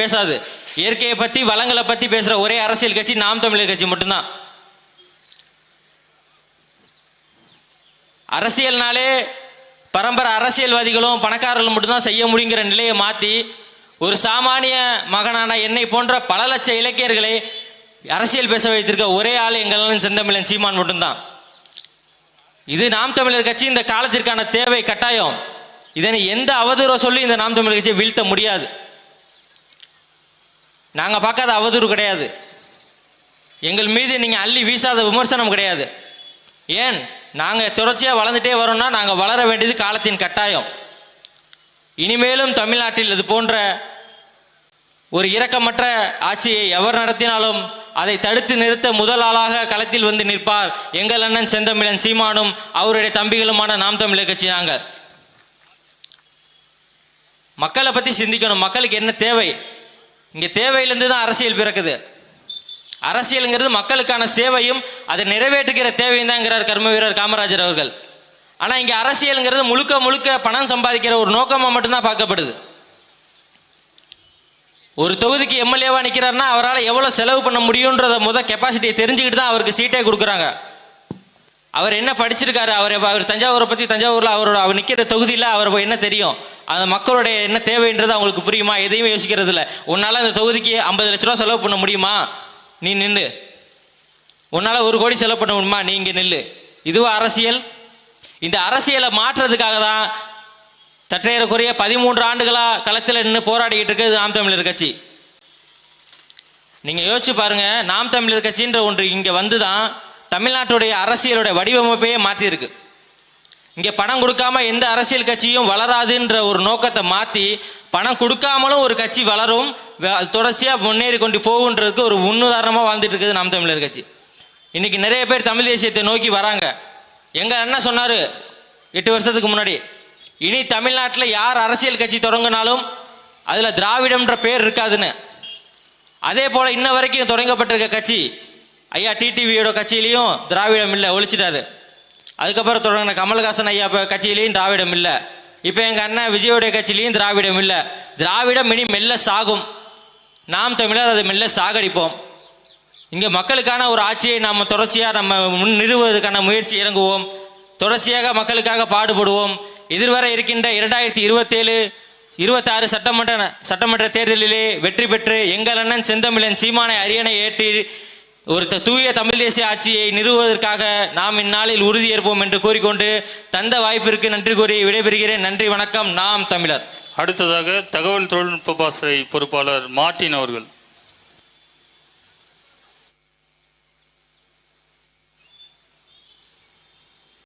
பேசாது. இயற்கையை பத்தி வளங்களை பத்தி பேசுற ஒரே அரசியல் கட்சி நாம் தமிழர் கட்சி மட்டும்தான். அரசியல்னாலே பரம்பரை அரசியல்வாதிகளும் பணக்காரர்களும் மட்டும்தான் செய்ய முடியுங்கிற நிலையை மாத்தி ஒரு சாமானிய மகனான என்னை போன்ற பல லட்ச இலக்கியர்களை அரசியல் பேச வைத்திருக்க ஒரே ஆள் எங்கள் செந்தமிழன் சீமான் மட்டும்தான். இது நாம் தமிழர் கட்சி இந்த காலத்திற்கான தேவை கட்டாயம். இதனை எந்த அவதூறோ சொல்லி இந்த நாம் தமிழர் கட்சியை வீழ்த்த முடியாது. நாங்கள் பார்க்காத அவதூறு கிடையாது. எங்கள் மீது நீங்கள் அள்ளி வீசாத விமர்சனம் கிடையாது. ஏன்? நாங்கள் தொடர்ச்சியாக வளர்ந்துட்டே வரோம்னா நாங்கள் வளர வேண்டியது காலத்தின் கட்டாயம். இனிமேலும் தமிழ்நாட்டில் இது போன்ற ஒரு இரக்கமற்ற ஆட்சியை எவர் நடத்தினாலும் அதை தடுத்து நிறுத்த முதல் ஆளாக களத்தில் வந்து நிற்பார் எங்கள் அண்ணன் செந்தமிழன் சீமானும் அவருடைய தம்பிகளுமான நாம் தமிழர் கட்சி நாங்கள். மக்களை பற்றி சிந்திக்கணும். மக்களுக்கு என்ன தேவை? இங்க தேவையிலிருந்து தான் அரசியல் பிறக்குது. அரசியலுங்கிறது மக்களுக்கான சேவையும் அதை நிறைவேற்றுகிற தேவையும் தான்ங்கிறார் கர்ம வீரர் காமராஜர் அவர்கள். ஆனா இங்க அரசியலுங்கிறது முழுக்க முழுக்க பணம் சம்பாதிக்கிற ஒரு நோக்கமா மட்டும்தான் பார்க்கப்படுது. ஒரு தொகுதிக்கு எம்எல்ஏவா நிற்கிறாருன்னா அவரால் எவ்வளவு செலவு பண்ண முடியும்ன்றத முத கெப்பாசிட்டியை தெரிஞ்சுக்கிட்டு தான் அவருக்கு சீட்டே கொடுக்குறாங்க. அவர் என்ன படிச்சிருக்காரு? அவர் அவர் தஞ்சாவூரை பத்தி தஞ்சாவூர்ல அவரோட அவர் நிக்கிற தொகுதியில அவர் என்ன தெரியும்? அந்த மக்களுடைய என்ன தேவைன்றது அவங்களுக்கு புரியுமா? எதையுமே யோசிக்கிறது இல்லை உன்னால அந்த தொகுதிக்கு ஐம்பது லட்ச ரூபா செலவு பண்ண முடியுமா? நீ நில்லு. உன்னால ஒரு கோடி செலவு பண்ண முடியுமா? நீங்கள் நில்லு. இதுவும் அரசியல்? இந்த அரசியலை மாற்றுறதுக்காக தான் தற்றையறக்குறைய பதிமூன்று ஆண்டுகளா களத்தில் நின்று போராடிக்கிட்டு இருக்குது நாம் தமிழர் கட்சி. நீங்க யோசிச்சு பாருங்க நாம் தமிழர் கட்சின்ற ஒன்று இங்க வந்துதான் தமிழ்நாட்டுடைய அரசியலுடைய வடிவமைப்பையே மாற்றியிருக்கு. இங்கே பணம் கொடுக்காம எந்த அரசியல் கட்சியும் வளராதுன்ற ஒரு நோக்கத்தை மாத்தி பணம் கொடுக்காமலும் ஒரு கட்சி வளரும் தொடர்ச்சியாக தொடர்ச்சியா முன்னேறி கொண்டு போகுன்றதுக்கு ஒரு முன்னுதாரணமா வாழ்ந்துட்டு இருக்குது நாம் தமிழர் கட்சி. இன்னைக்கு நிறைய பேர் தமிழ் தேசியத்தை நோக்கி வராங்க. எங்க அண்ணன் சொன்னாரு எட்டு வருஷத்துக்கு முன்னாடி இனி தமிழ்நாட்டில் யார் அரசியல் கட்சி தொடங்கினாலும் அதுல திராவிடம்ன்ற பேர் இருக்காதுன்னு. அதே போல இன்ன வரைக்கும் தொடங்கப்பட்டிருக்க கட்சி ஐயா டிடிவியோட கட்சியிலையும் திராவிடம் இல்லை ஒழிச்சிட்டாரு. அதுக்கப்புறம் தொடங்கின கமல்ஹாசன் ஐயா கட்சியிலையும் திராவிடம் இல்லை. இப்போ எங்கள் அண்ணன் விஜயோடைய கட்சியிலையும் திராவிடம் இல்லை. திராவிடம் இனி மெல்ல சாகும். நாம் தமிழர் அதை மெல்ல சாகடிப்போம். இங்கே மக்களுக்கான ஒரு ஆட்சியை நம்ம தொடர்ச்சியாக நம்ம முன் நிறுவுவதற்கான முயற்சி இறங்குவோம். தொடர்ச்சியாக மக்களுக்காக பாடுபடுவோம். எதிர்வர இருக்கின்ற இரண்டாயிரத்தி இருபத்தேழு இருபத்தாறு சட்டமன்ற சட்டமன்ற தேர்தலிலே வெற்றி பெற்று எங்கள் அண்ணன் செந்தமிழன் சீமானை அரியணை ஏற்றி ஒரு தூய தமிழ் தேசிய ஆட்சியை நிறுவுவதற்காக நாம் இந்நாளில் உறுதியேற்போம் என்று கூறிக்கொண்டு தந்த வாய்ப்பிற்கு நன்றி கூறி விடைபெறுகிறேன். நன்றி வணக்கம். நாம் தமிழர். அடுத்ததாக தகவல் தொழில்நுட்ப பாசறை பொறுப்பாளர் மார்ட்டின் அவர்கள்.